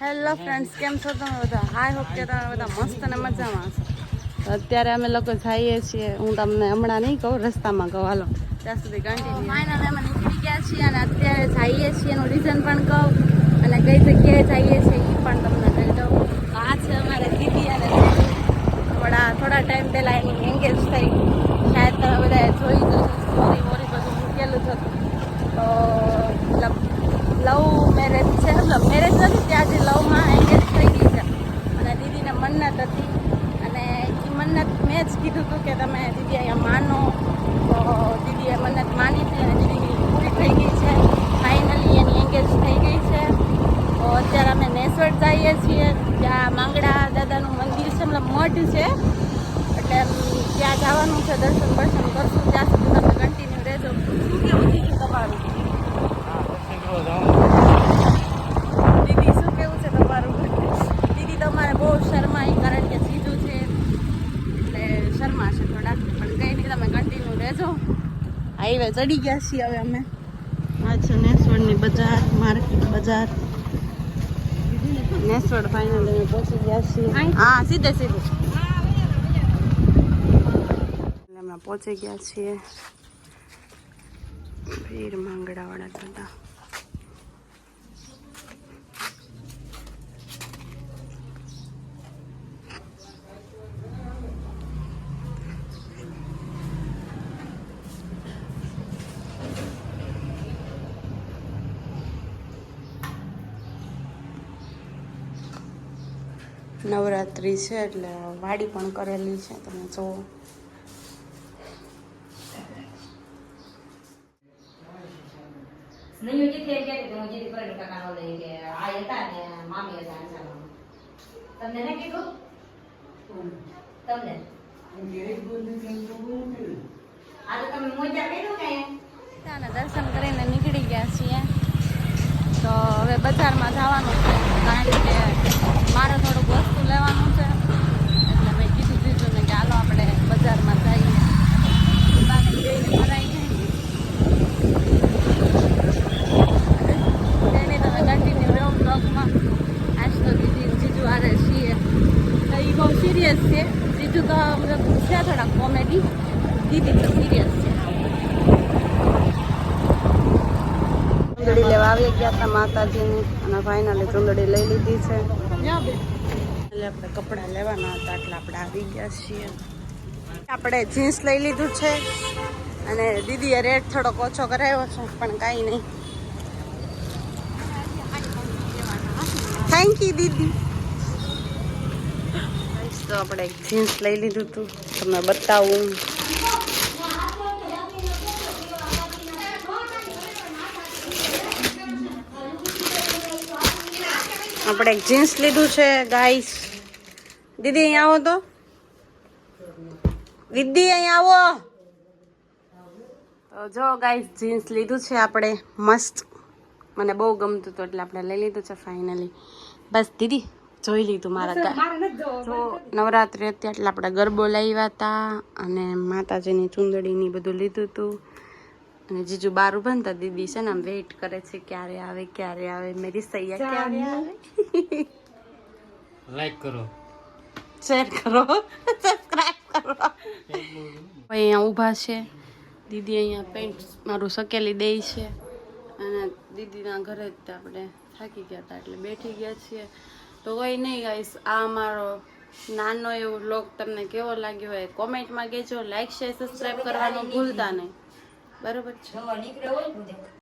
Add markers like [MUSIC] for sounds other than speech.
Hello friends કેમ છો તમે બધા? હાય હોપ કે તમે બધા મસ્ત અને મજામાં છો અત્યારે અમે લોકો જઈએ છીએ. હું તમને હમણાં નહીં કહું રસ્તામાં કહું. હાલો. ત્યાં સુધી કન્ટિન્યુ ફાઇનલ અમે નીકળી ગયા છીએ અને અત્યારે જઈએ છીએ એનું રીઝન પણ કહું અને કઈ જગ્યાએ જઈએ છીએ એ પણ તમને કહી દઉં તો આ છે અમારે દીદી અને જીજુ. થોડા થોડા ટાઈમ પહેલાં એની એંગેજ થઈ શાયદ તમે બધાએ જોઈ જશે સ્ટોરી વોરી બધું મૂકેલું જ હતું તો મતલબ લવ મેરેજ છે મતલબ મેરેજ નથી ત્યાં જે લવમાં એંગેજ થઈ ગઈ છે અને દીદીને મન્નત હતી અને એ મન્નત મેં જ કીધું હતું કે તમે દીદી અહીંયા માનો તો દીદીએ મન્નત માની હતી અને દીદીની પૂરી થઈ ગઈ છે ફાઇનલી એની એંગેજ થઈ ગઈ છે તો અત્યારે અમે નેસવડ જઈએ છીએ ત્યાં માંગડા દાદાનું મંદિર છે મતલબ મઠ છે. એટલે ત્યાં જવાનું છે દર્શન દર્શન કરશું ત્યાં સુધી તમે કન્ટિન્યુ રહેજો. શું કેવું થયું તમારું? દીદી શું કેવું છે તમારું? દીદી તમારે બહુ શરમાઈ કારણ કે જીજુ છે. એટલે શરમાશે થોડાક પણ કંઈ નહીં તમે કન્ટિન્યુ રહેજો. હાઈવે ચડી ગયા છીએ હવે અમે. આ છે નેસવડની બજાર માર્કેટ બજાર. નેસવડ ફાઇનલ અમે પહોંચી ગયા છીએ. હા સીધે સીધે. એટલે પહોંચી ગયા છીએ. વીર માંગડાવાળા દાદા. નવરાત્રિ છે એટલે વાડી પણ કરેલી છે, તમે જુઓ નહીં હજી થઈ ગયા કે હું જીતી પર ટકાનો લઈ કે આ હતા ને મામી હતા અંસામાં તમને ને કીધું તમને આ તો તમે મોજા કર્યું કે દર્શન કરીને નીકળી ગયા છીએ તો હવે બજારમાં જવાનું છે કારણ કે મારે થોડુંક વસ્તુ લેવાનું છે એટલે મેં કીધું જીજુને કે હાલો આપણે બજારમાં જઈએ બાકી જઈને ભરાઈ જાય તેની તમે કન્ટિન્યુ રહો બ્લોગમાં આજ તો દીદી જીજુ આરે છીએ. તો એ બહુ સિરિયસ છે. જીજુ તો મતલબ છે થોડા કોમેડી દીદી તો સિરિયસ છે. ચુંદડી લેવા આવી ગયા હતા માતાજીની અને ફાઇનલી ચૂંદડી લઈ લીધી છે. એટલે આપણે કપડાં લેવાના હતા એટલે આપણે આવી ગયા છીએ. આપણે જીન્સ લઈ લીધું છે અને દીદીએ રેટ થોડોક ઓછો કરાવ્યો છે પણ કાંઈ નહીં. થેન્ક યુ દીદી તો આપણે એક જીન્સ લઈ લીધું હતું તમને બતાવું. આપણે એક જીન્સ લીધું છે ગાઈસ દીદી અહીંયા આવો તો. દીદી અહીંયા આવો. તો જો ગાઈસ જીન્સ લીધું છે આપણે. મસ્ત. મને બહુ ગમતું હતું એટલે આપણે લઈ લીધું છે ફાઇનલી બસ દીદી જોઈ લીધું મારા તો જો નવરાત્રિ હતી એટલે આપણે ગરબો લાવ્યા હતા અને માતાજીની ચુંદડીની બધું લીધું હતું અને જીજુ બાર ઊભા હતા દીદી છે ને આમ વેઇટ કરે છે ક્યારે આવે ક્યારે આવે. મેરી સૈયા ક્યારે આવે? લાઈક [LAUGHS] કરો. શેર કરો. [LAUGHS] સબસ્ક્રાઇબ કરો. [LAUGHS] અહીંયા ઊભા છે. દીદી અહીંયા પેન્ટ મારું સકેલી દે છે. અને દીદીના ઘરે જ આપણે થાકી ગયા હતા એટલે બેઠી ગયા છીએ. તો કોઈ નહીં ગાઈસ આ અમારો નાનો એવો બ્લોગ તમને કેવો લાગ્યો હોય કોમેન્ટમાં કહેજો. લાઈક શેર સબસ્ક્રાઈબ કરવાનું ભૂલતા નહીં. બરોબર છે?